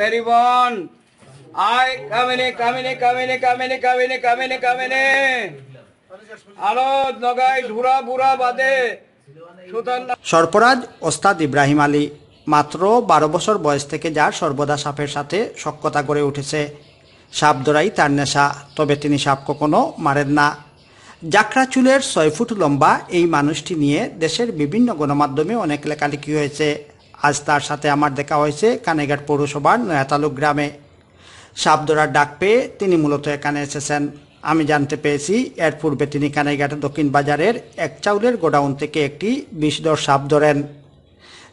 Mary বোন। আয় কামিনে কামিনে কামিনে কামিনে কামিনে কামিনে কামিনে আলো নগাই ধুরা বুড়া বাদে। সরপরাজ ওস্তাদ ইব্রাহিম আলী মাত্র বারো বছর বয়স থেকে যার সর্বদা সাপের সাথে সক্ষতা গড়ে উঠেছে। সাপ ধরাই তার নেশা, তবে তিনি সাপ কখনো মারেন না। জাকরা চুলের ছয় ফুট লম্বা এই মানুষটি নিয়ে দেশের বিভিন্ন গণমাধ্যমে অনেক লেখালেখি হয়েছে। আজ তার সাথে আমার দেখা হয়েছে কানেঘাট পৌরসভার নয়াতালুক গ্রামে। সাপ ধরার ডাক পেয়ে তিনি মূলত এখানে এসেছেন। আমি জানতে পেরেছি, এর পূর্বে তিনি কানাইঘাটের দক্ষিণ বাজারের এক চাউলের গোডাউন থেকে একটি বিষধর সাপ ধরেন।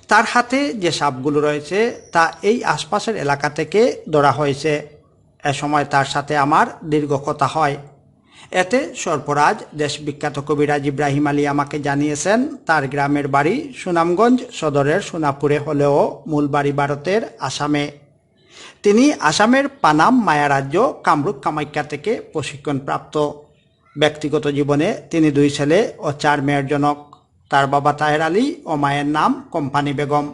তার হাতে যে সাপগুলো রয়েছে তা এই আশপাশের এলাকা থেকে ধরা হয়েছে। এ সময় তার সাথে আমার দীর্ঘ কথা হয়। এতে সর্পরাজ দেশবিখ্যাত কবিরাজ ইব্রাহিম আলী আমাকে জানিয়েছেন, তার গ্রামের বাড়ি সুনামগঞ্জ সদরের সোনাপুরে হলেও মূল বাড়ি ভারতের আসামে। তিনি আসামের পানাম মায়ারাজ্য কামরূপ কামাখ্যা থেকে প্রশিক্ষণপ্রাপ্ত। ব্যক্তিগত জীবনে তিনি দুই ছেলে ও চার মেয়ের জনক। তার বাবা তাহের আলী ও মায়ের নাম কোম্পানি বেগম।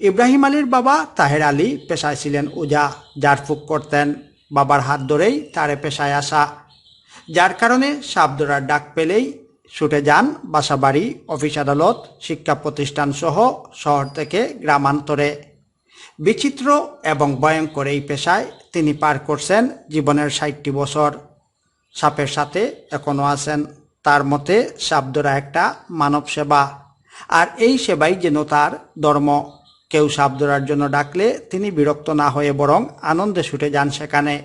ইব্রাহিম আলীর বাবা তাহের আলী পেশায় ছিলেন উজা জারফুক করতেন। বাবার হাত ধরেই তারে পেশায় আসা। যার কারণে সাপ ধরার ডাক পেলেই ছুটে যান বাসাবাড়ি, অফিস আদালত, শিক্ষা প্রতিষ্ঠান সহ শহর থেকে গ্রামান্তরে। বিচিত্র এবং ভয়ঙ্কর এই পেশায় তিনি পার করছেন জীবনের ষাটটি বছর। সাপের সাথে এখনও আছেন। তার মতে সাপ ধরা একটা মানব সেবা। আর এই সেবাই যেন তার ধর্ম। কেউ সাপ ধরার জন্য ডাকলে তিনি বিরক্ত না হয়ে বরং আনন্দে ছুটে যান সেখানে।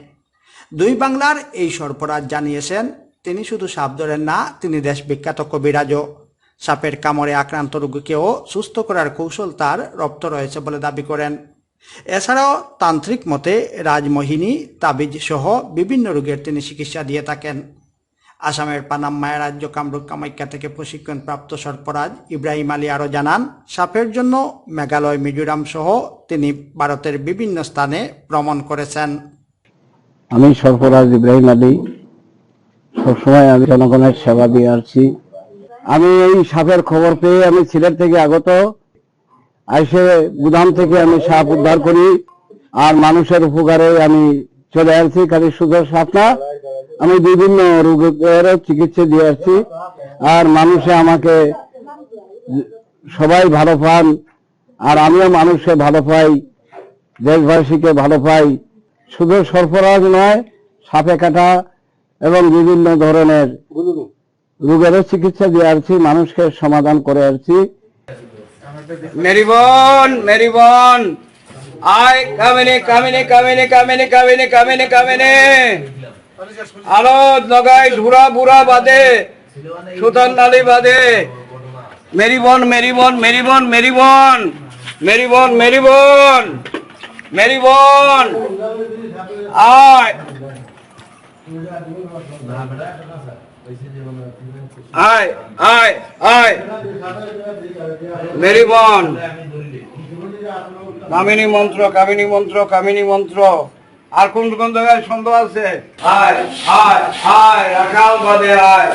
দুই বাংলার এই সরপরাজ জানিয়েছেন, তিনি শুধু সাপ ধরেন না, তিনি দেশ বিখ্যাত কবিরাজও। সাপের কামড়ে আক্রান্ত রোগীকেও সুস্থ করার কৌশল তার রপ্ত রয়েছে বলে দাবি করেন। এছাড়াও তান্ত্রিক মতে রাজমোহিনী, তাবিজ সহ বিভিন্ন রোগের তিনি চিকিৎসা দিয়ে থাকেন। আসামের পানাম মায়া রাজ্য কামরূপ কামাখ্যা থেকে প্রশিক্ষণপ্রাপ্ত সরপরাজ ইব্রাহিম আলী আরও জানান, সাপের জন্য মেঘালয়, মিজোরাম সহ তিনি ভারতের বিভিন্ন স্থানে ভ্রমণ করেছেন। আমি সরফরাজ ইব্রাহিম আলী, সবসময় আমি জনগণের সেবা দিয়ে আসছি। আমি এই সাপের খবর পেয়ে আমি সিলেট থেকে আগত। আইসে গুদাম থেকে আমি সাপ উদ্ধার করি আর মানুষের উপকারে আমি চলে আসছি। খালি শুধু সাপ না, আমি বিভিন্ন রোগের চিকিৎসা দিয়ে আসছি। আর মানুষে আমাকে সবাই ভালো পান, আর আমিও মানুষকে ভালো পাই, দেশবাসীকে ভালো পাই। শুধু সরফরাজ নয়, সাপে কাটা এবং বিভিন্ন ধরনের রোগেরও চিকিৎসা দিয়ে আসছি, মানুষকে সমাধান করে আসছি। মেরি বোন মেরি বোন। আয় কামিনে কামিনে কামিনে কামিনে কামিনে কামিনে কামিনে আলো নগাই ধুরা বুড়া বাদে, সুতান নালি বাদে। মেরি বোন। মেরি বোন মেরি বোন। মেরি বোন আয় আয় আয় মেরি বোন কামিনী মন্ত্র কামিনী মন্ত্র কামিনী মন্ত্র আর কোন কোন জায়গায় সন্দেহ আছে? আয় আয় আয় রাখাল বাদে আয়